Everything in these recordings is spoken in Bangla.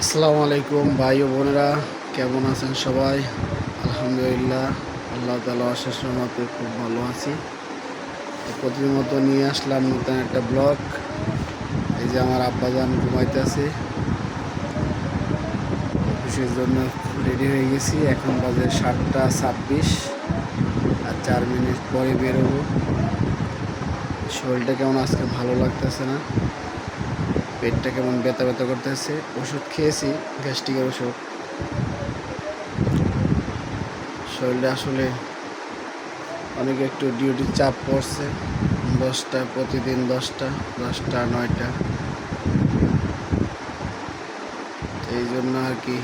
আসসালামু আলাইকুম ভাই ও বোনেরা, কেমন আছেন সবাই? আলহামদুলিল্লাহ, আল্লাহ তালা অশেষ মতে খুব ভালো আছি। প্রতিদিন মতো নিয়ে আসলাম নতুন একটা ব্লগ। এই যে আমার আব্বাজান ঘুমাইতেছে অফিসের জন্য রেডি হয়ে গেছি। এখন বাজে সাতটা ছাব্বিশ আর চার মিনিট পরে বেরোবো। শরীরটা কেমন আজকে? ভালো লাগতেছে না? পেটটা কেমন ব্যথা ব্যথা করতেছে, ওষুধ খেয়েছি, গ্যাস্ট্রিকের ওষুধ। শরীরটা আসলে অনেক একটু ডিউটির চাপ পড়ছে, দশটা, প্রতিদিন দশটা দশটা, নয়টা। এই জন্য আর কি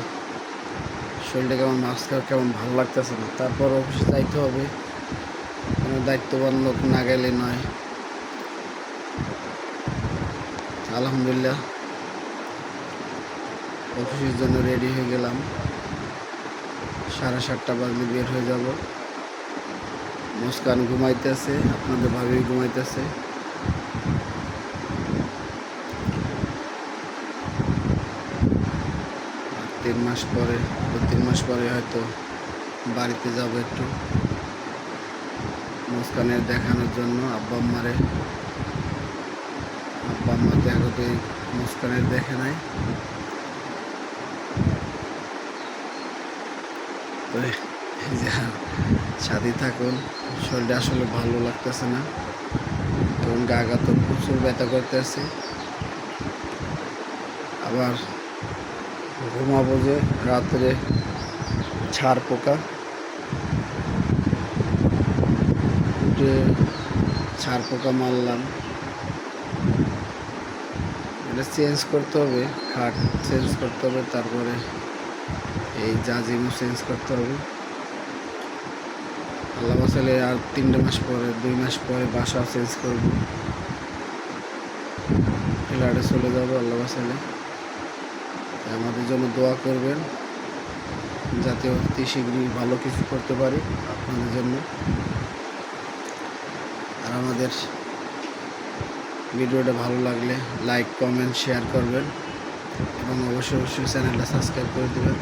শরীরটা কেমন মাস্ক কেমন ভালো লাগতেছে না। তারপর অফিসে যাইতে হবে, কোনো দায়িত্ববান লোক না গেলে নয়। আলহামদুলিল্লাহ। অফিসের জন্য রেডি হয়ে গেলাম। সাড়ে সাতটা বাজলে বের হয়ে যাব। মুস্কান ঘুমাইতেছে, আপনাদের ভাবি ঘুমাইতেছে। তিন মাস পরে তিন মাস পরে হয়তো বাড়িতে যাব একটু। মুস্কানের দেখানোর জন্য আব্বা আম্মারে আব্বা আম্মা আগে মুস্কানের দেখে নাই। এই সাথে থাকুন, শরীরটা আসলে ভালো লাগতেছে না। তখন গা তো প্রচুর ব্যথা করতেছে। আবার ঘুমাবো যে রাত্রে ছাড় পোকা। ছাড় পোকা মারলাম। এটা চেঞ্জ করতে হবে, খাট চেঞ্জ করতে হবে, তারপরে এই জাজিমও চেঞ্জ করতে হবে। আল্লাহ বাসালে আর তিনটে মাস পরে, দুই মাস পরে বাসা চেঞ্জ করব। ফ্ল্যাটে চলে যাব আল্লাহ বাসালে। আমাদের জন্য দোয়া করবেন, যাতে অতি শীঘ্রই ভালো কিছু করতে পারি আপনাদের জন্য। আর আমাদের ভিডিওটা ভালো লাগলে লাইক, কমেন্ট, শেয়ার করবেন এবং অবশ্যই অবশ্যই চ্যানেলটা সাবস্ক্রাইব করে দেবেন।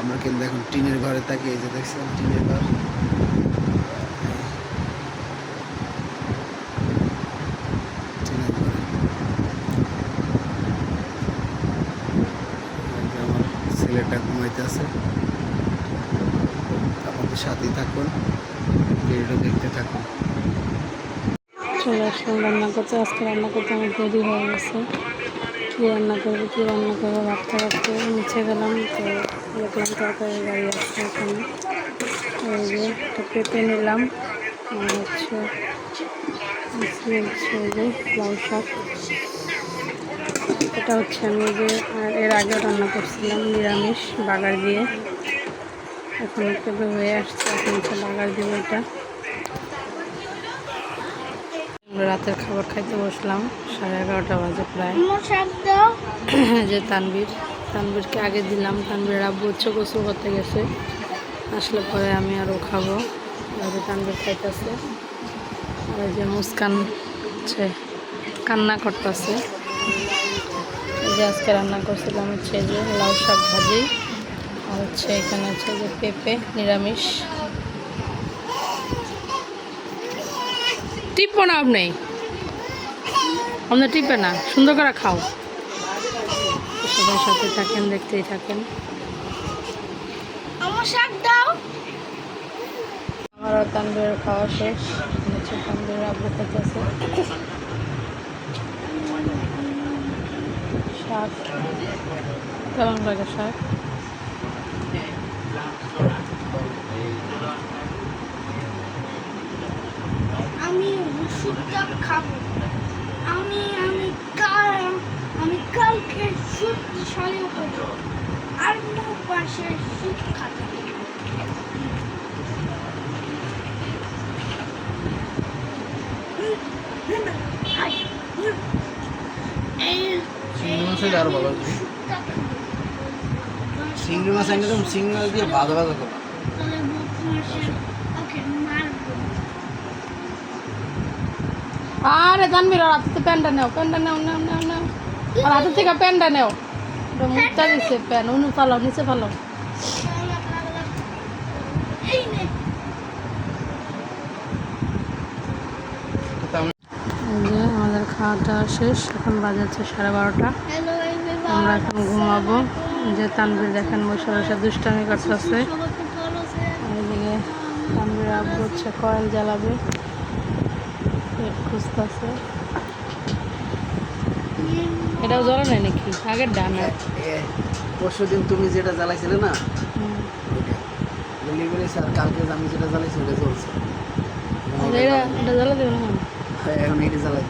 আমরা কিন্তু এখন টিনের ঘরে থাকি, এই যে দেখছেন টিনের ঘর। ছেলেটা ঘুমাইতে আছে। আমাদের সাথেই থাকুন, ভিডিওটা দেখতে থাকুন। আসলাম রান্না করতে, আজকে রান্না করতে আমার দেরি হয়ে গেছে। কী রান্না করব, কী রান্না করব ভাবতে ভাবতে নিচে গেলাম। তো দেখলাম তরকারি গাড়ি আসছে এখানে। এই যে পেঁপে নিলাম, আর হচ্ছে যে শাক। এটা হচ্ছে আমি যে এর আগে রান্না করছিলাম, নিরামিষ, বাগার দিয়ে। এখন পেঁপে হয়ে আসছে, এখন হচ্ছে বাগার দিব এটা। রাতের খাবার খাইতে বসলাম সাড়ে এগারোটা বাজে প্রায়। যে তানবীর তানবীরকে আগে দিলাম তানবীর আব্বু হচ্ছে গোসল করতে গেছে। আসলে পরে আমি আরও খাব। আর তানবীর খাইতেছে। আর যে মুস্কান হচ্ছে কান্না করতেছে। যে আজকে রান্না করছিলাম হচ্ছে যে লাউ শাক ভাজি। আর হচ্ছে এখানে হচ্ছে যে পেঁপে নিরামিষ। টিপবো না আপনি? আপনি টিপবে না সুন্দর করে খাও। সবাই সাথে থাকেন দেখতেই থাকেন। আমার তানবীরের খাওয়া শেষ। হচ্ছে তানবীরের আব্বু খেতেছে। শাক। কেমন লাগে শাক আমি ওষুধটা খাব। আমি আমি কাল আমি কালকে সুদ সরে আর পাশে খাব। এই চিংড়ি মাছ হলে আরও ভালো হতো। ওষুধটা চিংড়ি মাছ আনলে তো চিংড়ি দিয়ে ভাজা ভাজা করো। আরে জানবি আর হাতে প্যান্টটা নেও প্যান্টটা নেও নেও নেও নেও। আর হাতের থেকে প্যান্টটা নেও। মুখটা দিচ্ছে প্যান উনি ফালাও, নিচে যে আমাদের খাওয়া দাওয়া শেষ, এখন বাজাচ্ছে সাড়ে বারোটা। আমরা এখন ঘুমাবো। যে তানবির দেখেন বসে বসে দুষ্টামি করতেছে। এইদিকে তানবির আব্বু হচ্ছে কয়েল জ্বালাবে। খুঁজতেছে। এটাও জ্বলে নাই নাকি? আগের ডানা। পরশু দিন তুমি যেটা জ্বালাইছিলে না ডেলিভারি আর কালকে আমি যেটা জ্বালাইছি ওটা চলছে এটা এটা জ্বালা দেবে না? হ্যাঁ, এখন এটা জ্বালাই।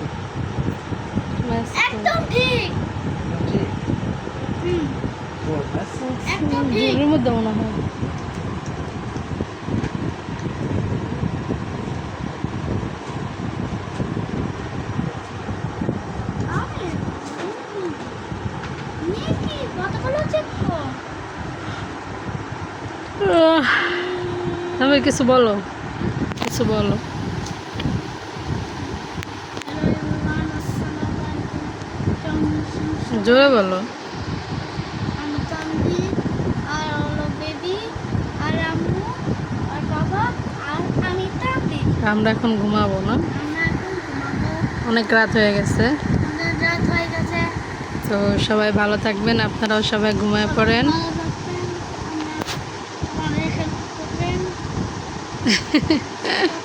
একদম ঠিক। একদম ঠিক জলের মধ্যে মনে হয় আমি নিয়ে কি কতগুলো চেক কর তবে কিছু বলো কিছু বলো। জোরে বলো। আমরা এখন ঘুমাবো না? অনেক রাত হয়ে গেছে। তো সবাই ভালো থাকবেন আপনারাও সবাই ঘুমায় পড়েন। フフフ。